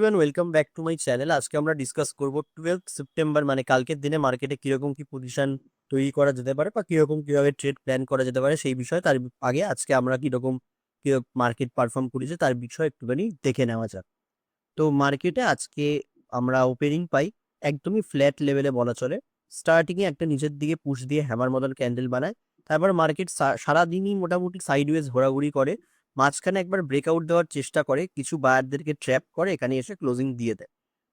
Everyone welcome back to my channel আজকে আমরা discuss করব টুয়েলভ সেপ্টেম্বর মানে কালকের দিনে মার্কেটে কীরকম কি পজিশন তৈরি করা যেতে পারে বা কীরকম কীভাবে ট্রেড প্ল্যান করা যেতে পারে সেই বিষয়ে তার আগে আজকে আমরা কীরকম মার্কেট পারফর্ম করেছে তার বিষয়ে একটুখানি দেখে নেওয়া যাক। তো মার্কেটে আজকে আমরা ওপেনিং পাই, একদমই ফ্ল্যাট লেভেলে বলা চলে। স্টার্টিংয়ে একটা নিচের দিকে পুশ দিয়ে হ্যামার মতন ক্যান্ডেল বানায়। তারপর মার্কেট সারাদিনই মোটামুটি সাইডওয়েজ ঘোরাঘুরি করে। মাঝখানে একবার ব্রেকআউট দেওয়ার চেষ্টা করে, কিছু বায়ারদেরকে ট্র্যাপ করে, এখানে এসে ক্লোজিং দিয়ে দেয়।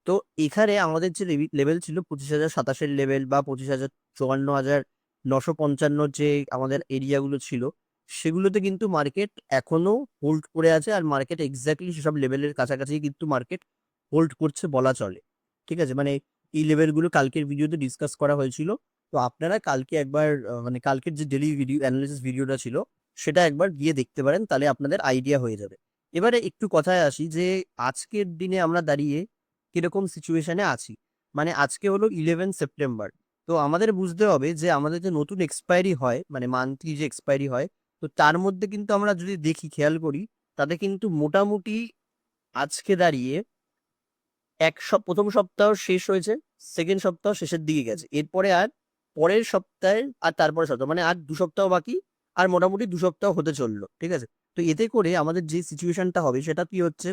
তো এখানে আমাদের যে লেভেল ছিল পঁচিশ হাজার, সাতাশের লেভেল বা পঁচিশ হাজার, চুয়ান্ন হাজার, নশো পঞ্চান্ন যে আমাদের এরিয়াগুলো ছিল, সেগুলোতে কিন্তু মার্কেট এখনও হোল্ড করে আছে আর মার্কেট এক্স্যাক্টলি সেসব লেভেলের কাছাকাছি কিন্তু মার্কেট হোল্ড করছে বলা চলে। ঠিক আছে? মানে এই লেভেলগুলো কালকের ভিডিওতে ডিসকাস করা হয়েছিল। তো আপনারা কালকে একবার মানে কালকের যে ডেলি ভিডিও অ্যানালিসিস ভিডিওটা ছিল সেটা একবার গিয়ে দেখতে পারেন, তাহলে আপনাদের আইডিয়া হয়ে যাবে। এবারে একটু কথায় আসি যে, আজকের দিনে আমরা দাঁড়িয়ে কীরকম সিচুয়েশনে আছি? মানে আজকে হলো ইলেভেন সেপ্টেম্বর তো আমাদের বুঝতে হবে যে, আমাদের যে নতুন এক্সপায়ারি হয় মানে মান্থলি যে এক্সপায়ারি হয়, তো তার মধ্যে কিন্তু আমরা যদি দেখি, খেয়াল করি, তাতে কিন্তু মোটামুটি আজকে দাঁড়িয়ে এক প্রথম সপ্তাহ শেষ হয়েছে সেকেন্ড সপ্তাহ শেষের দিকে গেছে। এরপরে আর পরের সপ্তাহে, আর তারপরে সপ্তাহ মানে আর দু সপ্তাহ বাকি আর মোটামুটি দু সপ্তাহ হতে চলল, ঠিক আছে? তো এতে করে আমাদের যে সিচুয়েশনটা হবে সেটা কি হচ্ছে?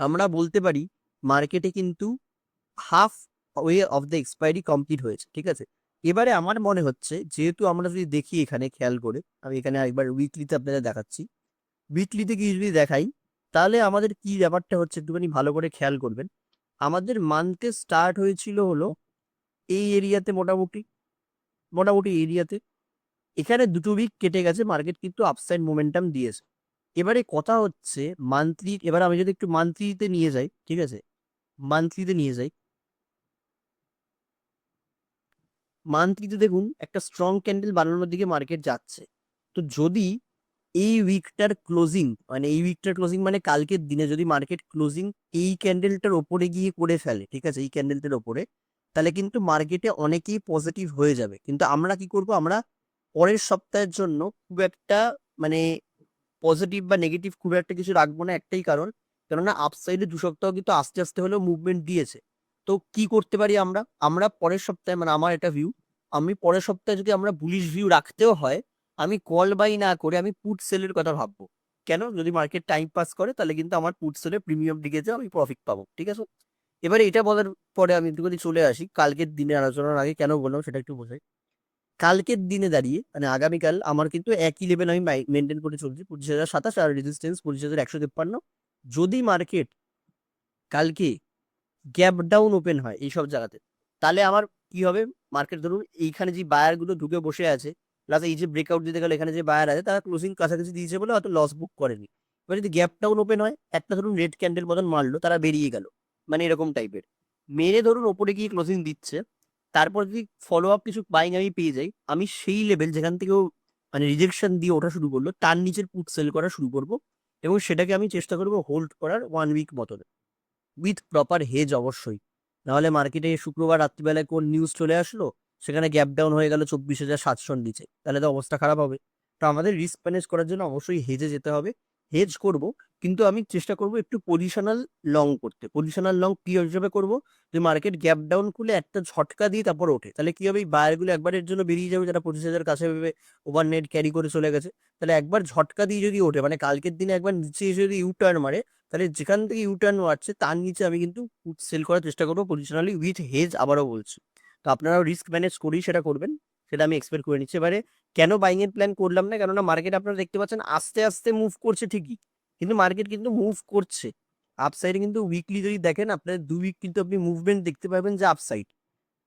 আমরা বলতে পারি মার্কেটে কিন্তু half way of the expiry complete হয়েছে, ঠিক আছে? এবারে আমার মনে হচ্ছে, যেহেতু আমরা যদি দেখি এখানে খেয়াল করে, আমি এখানে একবার উইকলিতে আপনাদের দেখাচ্ছি। উইকলিতে কি যদি দেখাই, তাহলে আমাদের কি ব্যাপারটা হচ্ছে একটুখানি ভালো করে খেয়াল করবেন। আমাদের মান্থে স্টার্ট হয়েছিল হলো এই এরিয়াতে মোটামুটি মোটামুটি এরিয়াতে এখানে দুটো উইক কেটে গেছে মার্কেট কিন্তু আপসাইড মোমেন্টাম দিয়েছে। এবারে কথা হচ্ছে মান্থলি এবার আমি যদি একটু মান্থলিতে নিয়ে যাই, ঠিক আছে? মান্থলিতে নিয়ে যাই। মান্থলিতে দেখুন, একটা স্ট্রং ক্যান্ডেল বানানোর দিকে মার্কেট যাচ্ছে। তো যদি এই উইকটার ক্লোজিং মানে এই উইকটার ক্লোজিং মানে কালকের দিনে যদি মার্কেট ক্লোজিং এই ক্যান্ডেলটার ওপরে গিয়ে করে ফেলে, ঠিক আছে? এই ক্যান্ডেলটার ওপরে, তাহলে কিন্তু মার্কেটে অনেকেই পজিটিভ হয়ে যাবে। কিন্তু আমরা কি করব? আমরা পরের সপ্তাহের জন্য খুব একটা মানে পজিটিভ বা নেগেটিভ খুব একটা কিছু রাখব না একটাই কারণ। কেননা আপসাইডে দু সপ্তাহ কিন্তু আস্তে আস্তে হলেও মুভমেন্ট দিয়েছে। তো কি করতে পারি আমরা? আমরা পরের সপ্তাহে মানে আমার এটা ভিউ আমি পরের সপ্তাহে যদি আমরা বুলিশ ভিউ রাখতেও হয়, আমি কল বাই না করে আমি পুট সেলের কথা ভাববো। কেন? যদি মার্কেট টাইম পাস করে, তাহলে কিন্তু আমার পুট সেলে প্রিমিয়াম দিকে যাও আমি প্রফিট পাবো, ঠিক আছে? এবারে এটা বলার পরে আমি একটু চলে আসি। কালকের দিনে আলোচনার আগে কেন বললাম সেটা একটু বোঝাই। কালকের দিনে দাঁড়িয়ে মানে আগামীকাল আমার কিন্তু একই লেভেল আমি মেনটেন করে চলছি। পঁচিশ হাজার সাতাশ আর রেজিস্ট্যান্স পঁচিশ হাজার একশো তেপ্পান্ন। যদি মার্কেট কালকে গ্যাপ ডাউন ওপেন হয় এইসব জায়গাতে, তাহলে আমার কি হবে? মার্কেট ধরুন, এইখানে যে বায়ারগুলো ঢুকে বসে আছে প্লাস এই যে ব্রেকআউট দিতে গেলে এখানে যে বায়ার আছে, তারা ক্লোজিং কাছাকাছি দিয়েছে বলে হয়তো লস বুক করেনি। এবার যদি গ্যাপ ডাউন ওপেন হয়, একটা ধরুন রেড ক্যান্ডেল মতন মারলো, তারা বেরিয়ে গেল। মানে এরকম টাইপের মেরে ধরুন ওপরে গিয়ে ক্লোজিং দিচ্ছে তারপর যদি ফলো আপ কিছু বাইং আমি পেয়ে যাই, আমি সেই লেভেল যেখান থেকেও মানে রিজেকশন দিয়ে ওঠা শুরু করল, তার নিচের পুট সেল করা শুরু করব এবং সেটাকে আমি চেষ্টা করব হোল্ড করার ওয়ান উইক মতন। উইথ প্রপার হেজ অবশ্যই। নাহলে মার্কেটে শুক্রবার রাত্রিবেলায় কোন নিউজ চলে আসলো, সেখানে গ্যাপ ডাউন হয়ে গেল চব্বিশ হাজার সাতশোর নিচে। তাহলে তো অবস্থা খারাপ হবে। তো আমাদের রিস্ক ম্যানেজ করার জন্য অবশ্যই হেজে যেতে হবে। হেজ করব কিন্তু আমি চেষ্টা করব একটু পজিশনাল লং করতে। পজিশনাল লং কি হিসেবে করব? যে মার্কেট গ্যাপ ডাউন খুলে একটা ঝটকা দিয়ে তারপর ওঠে। তাহলে কি হবে? বায়ারগুলো একবারের জন্য বেরিয়ে যাবে, যারা পঁচিশ হাজার কাছে ভেবে ওভার নেট ক্যারি করে চলে গেছে। তাহলে একবার ঝটকা দিয়ে যদি ওঠে মানে কালকের দিনে একবার নিচে এসে যদি ইউ টার্ন মারে, তাহলে যেখান থেকে ইউ টার্ন মারছে, তার নিচে আমি কিন্তু সেল করার চেষ্টা করব পজিশনালি উইথ হেজ আবারও বলছি। তো আপনারাও রিস্ক ম্যানেজ করেই সেটা করবেন, সেটা আমি এক্সপেক্ট করে নিচ্ছি। এবারে কেন বাইং এর প্ল্যান করলাম না? কেননা মার্কেট আপনারা দেখতে পাচ্ছেন, আস্তে আস্তে মুভ করছে ঠিকই। কিন্তু মার্কেট কিন্তু মুভ করছে। আপসাইডে কিন্তু উইকলি যদি দেখেন, আপনার দু উইক কিন্তু আপনি মুভমেন্ট দেখতে পাবেন যে আপসাইড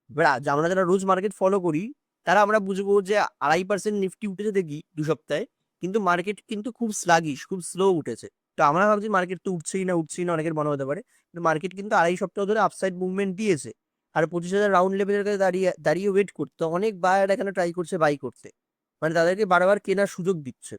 এবার আমরা যারা রোজ মার্কেট ফলো করি, তারা আমরা বুঝব যে আড়াই পার্সেন্ট নিফটি উঠেছে দেখি দু সপ্তাহে, কিন্তু মার্কেট কিন্তু খুব স্লাগিশ খুব স্লো উঠেছে। তো আমরা ভাবছি মার্কেট তো উঠছেই না উঠছেই না, অনেকের মনে হতে পারে। কিন্তু মার্কেট কিন্তু আড়াই সপ্তাহ ধরে আপসাইড মুভমেন্ট দিয়েছে। আর পঁচিশ হাজার রাউন্ড লেভেলের কাছে দাঁড়িয়ে দাঁড়িয়ে ওয়েট করতে অনেক বায়ার এখানে ট্রাই করছে বাই করতে। মানে তাদেরকে বারবার কেনার সুযোগ দিচ্ছে।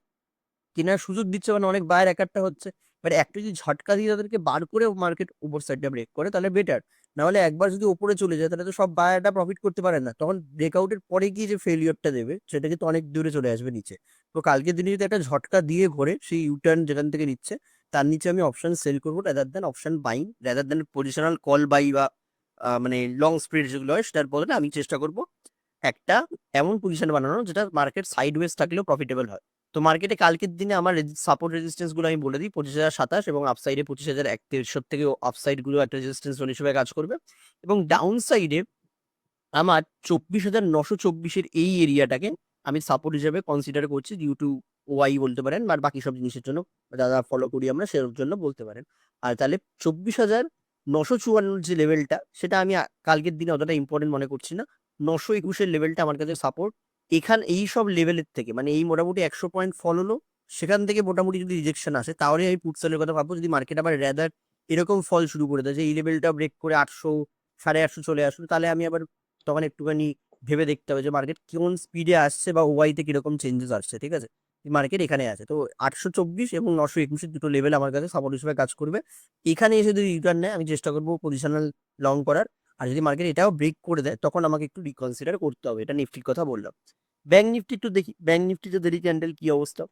কেনার সুযোগ দিচ্ছে মানে অনেক বায়ার একটা হচ্ছে। বাট একটা যদি ঝটকা দিয়ে তাদেরকে বার করে মার্কেট উপর সাইডটা ব্রেক করে তাহলে বেটার নাহলে একবার যদি উপরে চলে যায় তাহলে তো সব বায়ারটা প্রফিট করতে পারে না। তখন ব্রেকআউটের পরে গিয়ে যে ফেলিওরটা দেবে সেটা কিন্তু অনেক দূরে চলে আসবে নিচে। তো কালকের দিনে যদি একটা ঝটকা দিয়ে ঘোরে সেই ইউটার্ন যেখান থেকে নিচ্ছে, তার নিচে আমি অপশন সেল করব rather than option buying rather than positional call buy বা মানে লং স্প্রিড যেগুলো হয় সেটার বদলে আমি চেষ্টা করব একটা এমন পজিশন বানানো যেটা মার্কেট সাইড ওয়েজ থাকলেও প্রফিটেবল হয়। তো মার্কেটে কালকের দিনে আমার সাপোর্ট রেজিস্ট্যান্সগুলো আমি বলে দিই, পঁচিশ হাজার সাতাশ এবং আপসাইডে পঁচিশ হাজার এক তেরোশোর থেকে আপসাইডগুলো একটা রেজিস্ট্যান্স জোন হিসেবে কাজ করবে এবং ডাউন সাইডে আমার চব্বিশ হাজার নশো চব্বিশের এই এরিয়াটাকে আমি সাপোর্ট হিসেবে কনসিডার করছি ডিউ টু ওয়াই বলতে পারেন আর বাকি সব জিনিসের জন্য যারা ফলো করি আমরা সের জন্য বলতে পারেন। আর তাহলে চব্বিশ হাজার নশো চুয়ান্নর যে লেভেলটা সেটা আমি কালকের দিনে অতটা ইম্পর্টেন্ট মনে করছি না। নশো একুশের লেভেলটা আমার কাছে সাপোর্ট এখান, এই সব লেভেলের থেকে মানে এই মোটামুটি একশো পয়েন্ট ফল হলো, সেখান থেকে মোটামুটি যদি রিজেকশন আসে, তাহলে আমি পুটসেলের কথা ভাববো, যদি মার্কেট আবার র্যাদার এরকম ফল শুরু করে দেয়, যে এই লেভেলটা ব্রেক করে আটশো, সাড়ে আটশো চলে আসলো, তাহলে আমি আবার তখন একটুখানি ভেবে দেখতে হবে যে মার্কেট কোন স্পিডে আসছে বা ওয়াইতে কীরকম চেঞ্জেস আসছে, ঠিক আছে? মার্কেট এখানে আছে। তো আটশো চব্বিশ এবং নশো একুশের দুটো লেভেল আমার কাছে সাপোর্ট হিসেবে কাজ করবে। এখানে এসে যদি রিটার্ন নেয়, আমি চেষ্টা করব পজিশনাল লং করার। আর যদি মার্কেট এটাও ব্রেক করে দেয়, তখন আমাকে একটু রিকনসিডার করতে হবে। এটা নিফটির কথা বললাম। ব্যাঙ্ক নিফটি একটু দেখি ব্যাঙ্ক নিফটিতে ডেলি ক্যান্ডেল কি অবস্থা?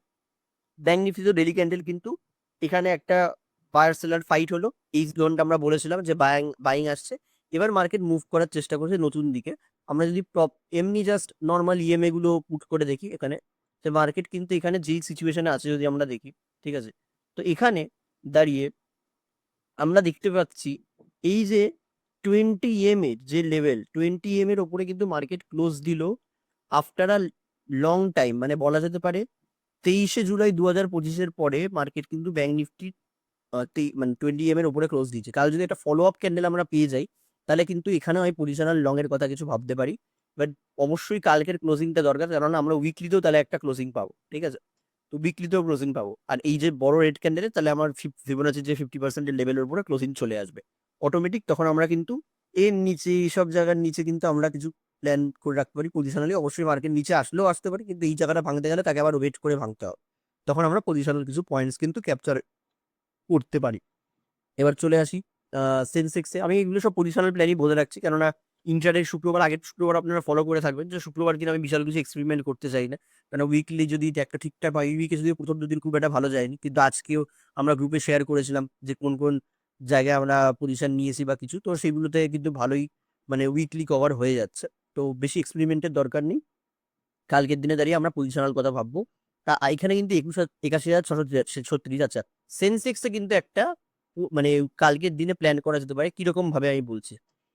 ব্যাঙ্ক নিফটিতে ডেলি ক্যান্ডেল কিন্তু এখানে একটা বায়ার সেলার ফাইট হলো। এই জোনটা আমরা বলেছিলাম যে বায়াং বাইং আসছে। এবার মার্কেট মুভ করার চেষ্টা করছে নতুন দিকে। আমরা যদি প্রপ- এমনি জাস্ট নর্মাল ইএমএ গুলো পুট করে দেখি এখানে, যে মার্কেট কিন্তু এখানে যেই সিচুয়েশনে আছে যদি আমরা দেখি, ঠিক আছে? তো এখানে দাঁড়িয়ে আমরা দেখতে পাচ্ছি, এই যে টোয়েন্টি এম এর যে লেভেল টোয়েন্টি এম এর ওপরে কিন্তু মার্কেট ক্লোজ দিল আফটার আ লং টাইম মানে বলা যেতে পারে তেইশে জুলাই দু হাজার পঁচিশের পরে মার্কেট কিন্তু ব্যাঙ্ক নিফটি মানে টোয়েন্টি এম এর ওপরে ক্লোজ দিয়েছে। কাল যদি একটা ফলো আপ ক্যান্ডেল আমরা পেয়ে যাই, তাহলে কিন্তু এখানে আমি পজিশনাল লং এর কথা কিছু ভাবতে পারি। বাট অবশ্যই কালকের ক্লোজিংটা দরকার কারণ আমরা উইকলিতেও তাহলে একটা ক্লোজিং পাবো, ঠিক আছে? তো উইকলিতেও ক্লোজিং পাবো। আর এই যে বড় রেড ক্যান্ডেলে তাহলে আমার ফিবোনাচির যে ফিফটি পার্সেন্টের লেভেলের উপরে ক্লোজিং চলে আসবে। অটোমেটিক তখন আমরা কিন্তু এর নিচে এইসব জায়গার নিচে কিন্তু আমরা কিছু প্ল্যান করে রাখতে পারি। পজিশনালি অবশ্যই মার্কেট নিচে আসলেও আসতে পারি, কিন্তু এই জায়গাটা ভাঙতে গেলে তাকে আবার ওয়েট করে ভাঙতে হবে। তখন আমরা পজিশনাল কিছু পয়েন্টস কিন্তু ক্যাপচার করতে পারি। এবার চলে আসি সেন্সেক্সে আমি এগুলো সব পজিশনাল প্ল্যানই বলে রাখছি, কেননা ইন্টারডে শুক্রবার, আগের শুক্রবার আপনারা ফলো করে থাকবেন যে শুক্রবার কিনা আমি বিশাল কিছু এক্সপেরিমেন্ট করতে চাই না। কেন উইকলি যদি একটা ঠিকঠাক হয় উইকে যদি প্রথম দুদিন খুব একটা ভালো যায়নি, কিন্তু আজকেও আমরা গ্রুপে শেয়ার করেছিলাম যে কোন কোন জায়গায় আমরা পজিশন নিয়েছি বা কিছু, তো সেগুলোতে কিন্তু ভালোই মানে উইকলি কভার হয়ে যাচ্ছে। তো বেশি এক্সপেরিমেন্টের দরকার নেই। কালকের দিনে দাঁড়িয়ে আমরা পজিশনাল কথা ভাববো। তা এখানে কিন্তু একুশ একাশি হাজার ছশো ছত্রিশ আচ্ছা সেন্সেক্সে কিন্তু একটা মানে কালকের দিনে প্ল্যান করা যেতে পারে, কীরকম ভাবে আমি বলছি।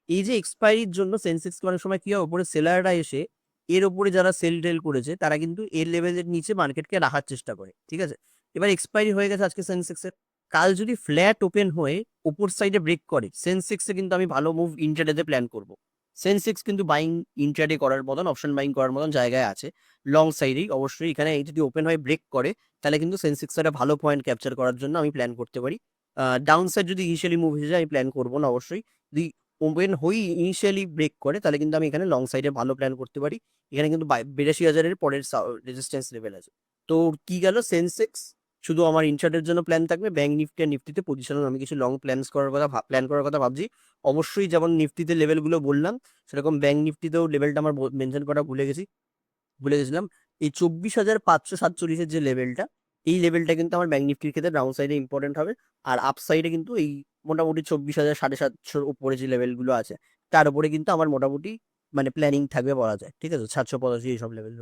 এই যে এক্সপায়ারির জন্য সেন্সেক্স অনেক সময় কি হয়, ওপরে সেলাররা এসে এর ওপরে যারা সেল টেল করেছে, তারা কিন্তু এর লেভেলের নিচে মার্কেটকে রাখার চেষ্টা করে, ঠিক আছে? এবার এক্সপায়ারি হয়ে গেছে আজকে সেন্সেক্সের কাল যদি ফ্ল্যাট ওপেন হয়ে ওপর সাইডে ব্রেক করে সেন্সেক্সে কিন্তু আমি ভালো মুভ ইন্টারডেতে প্ল্যান করব। সেন্সেক্স কিন্তু বাইং ইন্টারডে করার মতন অপশন বাইং করার মতন জায়গায় আছে। লং সাইডেই অবশ্যই এখানে এই যদি ওপেন হয়ে ব্রেক করে, তাহলে কিন্তু সেন্সেক্স একটা ভালো পয়েন্ট ক্যাপচার করার জন্য আমি প্ল্যান করতে পারি। ডাউন সাইড যদি ইনিশিয়ালি মুভ হয়ে যায়, আমি প্ল্যান করব না অবশ্যই। যদি ওপেন হই ইনিশিয়ালি ব্রেক করে, তাহলে কিন্তু আমি এখানে লং সাইডে ভালো প্ল্যান করতে পারি। এখানে কিন্তু বিরাশি হাজারের পরের রেজিস্ট্যান্স লেভেল আছে। তো কি গেল? সেন্সেক্স শুধু আমার ইনশার্টের জন্য প্ল্যান থাকবে ব্যাঙ্ক নিফটি আর নিফটিতে পজিশনাল আমি কিছু লং প্ল্যানস করার কথা প্ল্যান করার কথা ভাবছি। অবশ্যই যেমন নিফটিতে লেভেলগুলো বললাম, সেরকম ব্যাঙ্ক নিফটিতেও লেভেলটা আমার মেনশন করা ভুলে গেছি, ভুলে গেছিলাম। এই চব্বিশ হাজার পাঁচশো সাতচল্লিশের যে লেভেলটা এই লেভেলটা কিন্তু আমার ব্যাঙ্ক নিফটির ক্ষেত্রে ডাউন সাইডে ইম্পর্টেন্ট হবে। আর আপ সাইডে কিন্তু এই মোটামুটি চব্বিশ হাজার সাড়ে সাতশোর উপরে যে লেভেলগুলো আছে, তার উপরে কিন্তু আমার মোটামুটি মানে প্ল্যানিং থাকবে বলা যায়। ঠিক আছে? সাতশো পঁচাশি এইসব লেভেল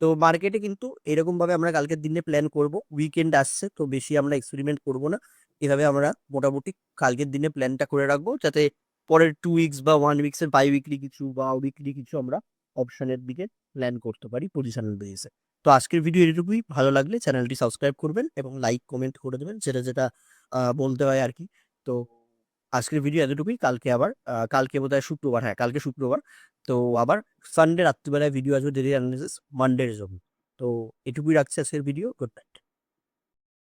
তো মার্কেটে কিন্তু এরকম ভাবে আমরা কালকের দিনে প্ল্যান করব। উইকেন্ড আসছে, তো বেশি আমরা এক্সপেরিমেন্ট করব না। এভাবে আমরা মোটামুটি কালকের দিনে প্ল্যানটা করে রাখব, যাতে পরের টু উইকস বা ওয়ান উইকস এর বাই উইকলি কিছু বা উইকলি কিছু আমরা অপশনের দিকে প্ল্যান করতে পারি পজিশনাল বেসিসে তো আজকের ভিডিও এটুকুই। ভালো লাগলে চ্যানেলটি সাবস্ক্রাইব করবেন এবং লাইক কমেন্ট করে দেবেন। যেটা যেটা বলতে হয় আর কি। তো আজকের ভিডিও এতটুকুই। কালকে আবার কালকে বোধ হয় শুক্রবার হ্যাঁ কালকে শুক্রবার। তো আবার সানডে রাত্রিবেলায় ভিডিও আসবে ডেলি অ্যানালিসিস মানডের জন্য তো এটুকুই রাখছি আজকের ভিডিও গুড নাইট